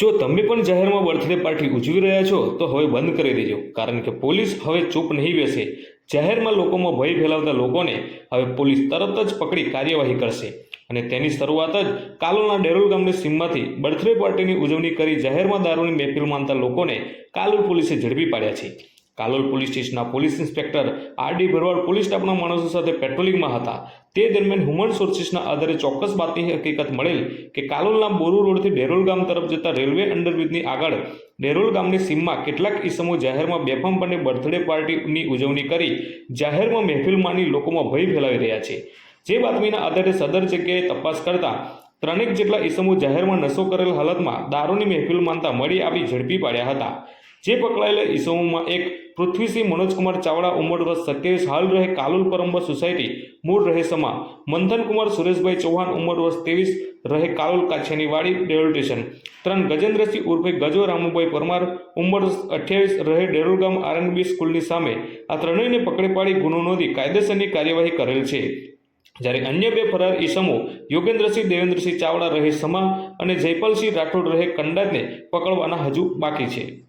જો તમે પણ જાહેરમાં બર્થડે પાર્ટી ઉજવી રહ્યા છો, તો હવે બંધ કરી દેજો. કારણ કે પોલીસ હવે ચૂપ નહીં બેસે. જાહેરમાં લોકોમાં ભય ફેલાવતા લોકોને હવે પોલીસ તરત જ પકડી કાર્યવાહી કરશે. અને તેની શરૂઆત જ કાલોના ડેરોલ ગામની સીમમાંથી બર્થડે પાર્ટીની ઉજવણી કરી જાહેરમાં દારૂની મહેફિલ માનતા લોકોને કાલુ પોલીસે ઝડપી પાડ્યા છે. કાલોલ પોલીસ સ્ટેશનના police inspector R D Bharwad police સ્ટાફના માણસો સાથે પેટ્રોલિંગમાં હતા. તે દરમિયાન હ્યુમન સોર્સિસના આધારે ચોક્કસ બાતની હકીકત મળેલ કે કાલોલના બોરુ રોડથી ડેરોલ ગામ તરફ જતા રેલવે અંડરબ્રિજની આગળ ડેરોલ ગામની સીમમાં કેટલાક ઈસમો જાહેરમાં બેફામપણે બર્થડે પાર્ટીની ઉજવણી કરી જાહેરમાં મહેફિલ માની લોકોમાં ભય ફેલાવી રહ્યા છે. જે બાતમીના આધારે સદર જગ્યાએ તપાસ કરતા ત્રણેક જેટલા ઈસમો જાહેરમાં નશો કરેલ હાલતમાં દારૂની મહેફિલ માનતા મળી આવી ઝડપી પાડ્યા હતા. જે પકડાયેલા ઈસમોમાં એક પૃથ્વીસિંહ મનોજકુમાર ચાવડા ઉંમર વર્ષ સત્યાવીસ, હાલ રહે કાલુલ પરમ્બર સોસાયટી, મૂળ રહે સમા. મંથનકુમાર સુરેશભાઈ ચૌહાણ ઉંમર વર્ષ ત્રેવીસ, રહે કાલુલ કાછેની વાડી ડેરોલ સ્ટેશન. ત્રણ ગજેન્દ્રસિંહ ઉર્ફે ગજો રામુભાઈ પરમાર ઉંમર અઠ્યાવીસ, રહે ડેરોલ ગામ આરએનબી સ્કૂલની સામે. આ ત્રણેયને પકડી પાડી ગુનો નોંધી કાયદેસરની કાર્યવાહી કરેલ છે. જ્યારે અન્ય બે ફરાર ઈસમો, યોગેન્દ્રસિંહ, દેવેન્દ્રસિંહ ચાવડા રહે સમા અને જયપાલસિંહ રાઠોડ રહે કંડાતને પકડવાના હજુ બાકી છે.